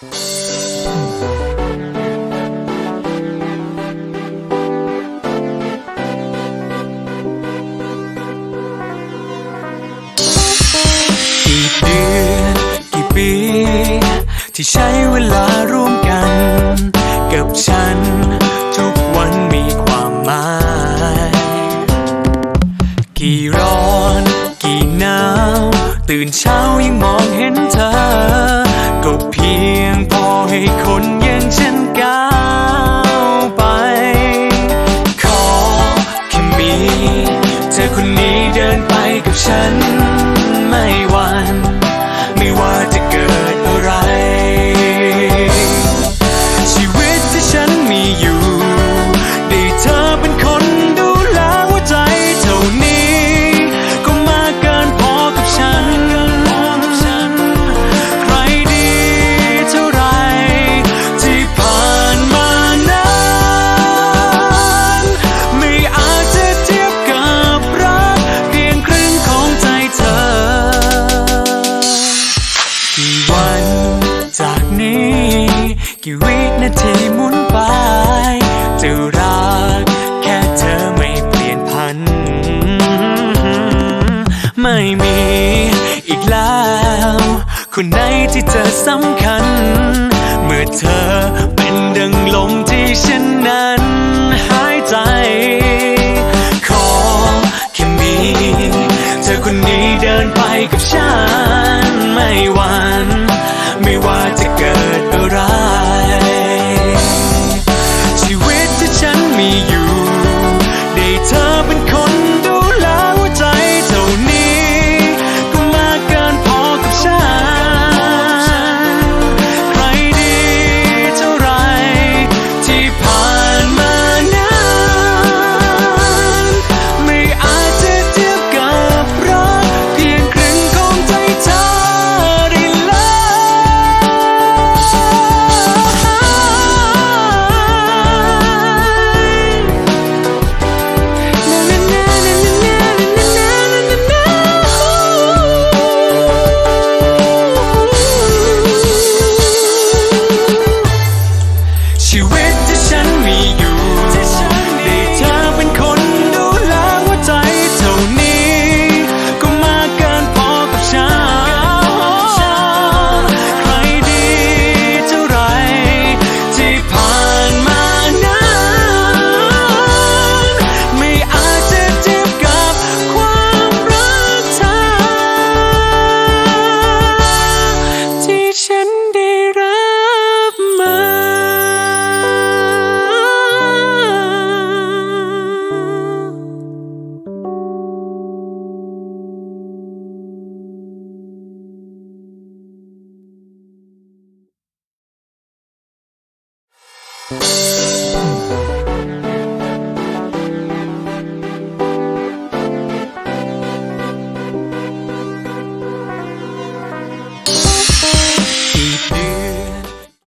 กี่เดือนกี่ปี ที่ใช้เวลาร่วมกัน กับฉัน ทุกวันมีความหมาย กี่ร้อน กี่หนาว ตื่นเช้ายังมองเห็นเธอ ก็เพียงพอให้คนีอีกแล้ว คนไหนที่เธอสำคัญ เมื่อเธอเป็นดังลมที่ฉันนั้นหายใจ ขอแค่มี เธอคนนี้เดินไปกับฉัน